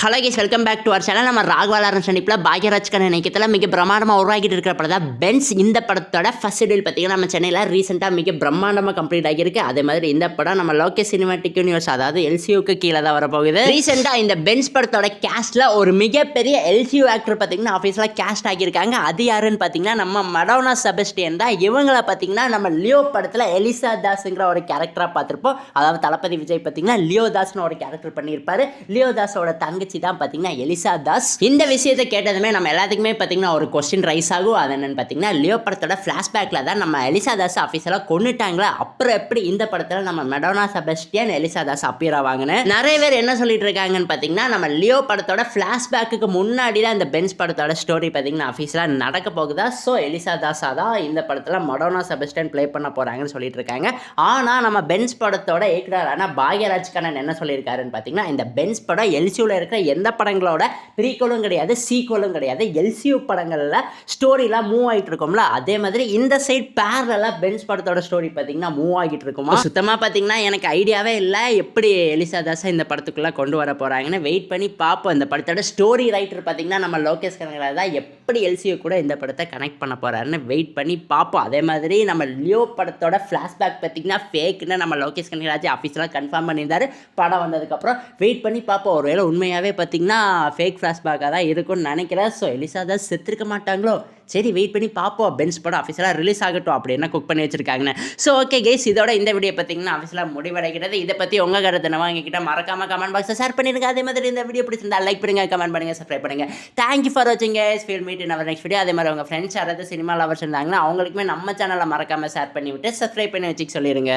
Hello guys welcome back to our channel நம்ம ராகவாலாரன் சண்டிப்பில் பாக்யராஜ்கான நினைக்கத்தில் மிக பிரம்மாண்டமாக உருவாக்கிட்டு இருக்கிற படம் தான் பென்ஸ் இந்த படத்தோட ஃபர்ஸ்ட் டீல் பார்த்தீங்கன்னா நம்ம சென்னையில் ரீசெண்டாக மிக பிரம்மாண்டமாக கம்ப்ளீட் ஆகியிருக்கு. அதே மாதிரி இந்த படம் நம்ம லோகேஷ் சினிமாட்டிக் யூனிவர்ஸ் அதாவது எல்சியூக்கு கீழே தான் வரப்போகுது. ரீசெண்டாக இந்த பென்ஸ் படத்தோட கேஸ்டில் ஒரு மிகப்பெரிய எல்சியூ ஆக்டர் பார்த்தீங்கன்னா ஆஃபீஸில் கேஸ்ட் ஆகியிருக்காங்க. அது யாருன்னு பார்த்தீங்கன்னா நம்ம மடோனா செபஸ்டியன் தான். இவங்கள பார்த்தீங்கன்னா நம்ம லியோ படத்தில் எலிசா தாஸுங்கிற ஒரு கேரக்டராக பார்த்துருப்போம். அதாவது தளபதி விஜய் பார்த்தீங்கன்னா லியோ தாஸ்னு ஒரு கேரக்டர் பண்ணியிருப்பார். லியோ தாஸோட தங்கச்சி தான் பார்த்தீங்கன்னா எலிசா தாஸ். இந்த விஷயத்தை கேட்டதுமே நம்ம எல்லாத்துக்குமே பார்த்தீங்கன்னா ஒரு கொஸ்டின் ரைஸ் ஆகும். அது என்னன்னு பார்த்தீங்கன்னா லியோ படத்தோட ஃப்ளாஷ்பேக்கில் தான் நம்ம எலிசா தாஸ் ஆஃபீஸில் கொண்டுட்டாங்களா அப்புறம் எப்படி இந்த படத்தில் நம்ம மெடோனா செபஸ்டியன் எலிசா தாஸ் அப்பியர் ஆவாங்கன்னு நிறைய பேர் என்ன சொல்லிட்டு இருக்காங்கன்னு பார்த்தீங்கன்னா நம்ம லியோ படத்தோட ஃப்ளாஷ்பேக்கு முன்னாடி தான் இந்த பென்ஸ் படத்தோட ஸ்டோரி பார்த்தீங்கன்னா ஆஃபீஸில் நடக்க போகுதா? ஸோ எலிசா தாஸா தான் இந்த படத்தில் மடோனா செபஸ்டியன் ப்ளே பண்ண போகிறாங்கன்னு சொல்லிட்டு இருக்காங்க. ஆனால் நம்ம பென்ஸ் படத்தோட இயக்குனரான பாக்யராஜ் கண்ணன் என்ன சொல்லியிருக்காருன்னு பார்த்தீங்கன்னா இந்த பென்ஸ் படம் எல்சியூவில் இருக்கிற எந்த படங்களோட? ப்ரீக்வலும் கிடையாது சீக்வலும் கிடையாது. எல்சியூ படங்களில் ஸ்டோரிலாம் மூவ் ஆகிட்டு இருக்கோம்ல அதே மாதிரி இந்த சைட் பேரலாக பென்ஸ் படத்தோட ஸ்டோரி பார்த்தீங்கன்னா மூவ் ஆகிட்டு இருக்குமா சுத்தமாக பார்த்தீங்கன்னா எனக்கு ஐடியாவே இல்லை. எப்படி எலிசா தாஸை இந்த படத்துக்குள்ளே கொண்டு வர போகிறாங்கன்னு வெயிட் பண்ணி பார்ப்போம் இந்த படத்தோட ஸ்டோரி ரைட்டர் பார்த்தீங்கன்னா நம்ம லோகேஷ் கனகராஜ் தான் எப்படி எல்சியூ கூட இந்த படத்தை கனெக்ட் பண்ண போகிறாருன்னு வெயிட் பண்ணி பார்ப்போம் அதே மாதிரி நம்ம லியோ படத்தோட ஃப்ளாஷ்பேக் பார்த்தீங்கன்னா ஃபேக்குன்னு நம்ம லோகேஷ் கனகராஜ் ஆஃபீஸில் கன்ஃபார்ம் பண்ணியிருந்தாரு. படம் வந்ததுக்கப்புறம் வெயிட் பண்ணி பார்ப்போம் ஒருவேளை உண்மையாகவே பார்த்தீங்கன்னா ஃபேக் ஃப்ளாஷ்பேக்காக தான் இருக்கும்னு நினைக்கிறேன். ஸோ எலிசா தான் செத்துருக்க மாட்டாங்களோ? சரி வெயிட் பண்ணி பார்ப்போம். பென்ஸ் படம் ஆஃபீஸில் ரிலீஸ் ஆகட்டும் அப்படின்னா குக் பண்ணி வச்சிருக்காங்கன்னு. ஸோ ஓகே கேஸ் இதோட இந்த வீடியோ பார்த்தீங்கன்னா ஆஃபீஸில் முடிவடைகிறது. இதை பற்றி உங்கள் கருத்து என்ன எங்ககிட்ட மறக்காம கமெண்ட் பாக்ஸில் ஷேர் பண்ணிருங்க. அதே மாதிரி இந்த வீடியோ பிடிச்சிருந்தா லைக் பண்ணுங்க கமெண்ட் பண்ணுங்க சப்ஸ்கிரைப் பண்ணுங்க. தேங்க்யூ ஃபார் வாட்சிங் guys we'll meet our next video அதே மாதிரி உங்கள் ஃப்ரெண்ட்ஸ் யாராவது சினிமா லவர்ஸ் இருந்தாங்கன்னா அவங்களுக்குமே நம்ம சேனலை மறக்காம ஷேர் பண்ணி விட்டு சப்ஸ்கிரைப் பண்ணி வச்சுக்க சொல்லிடுங்க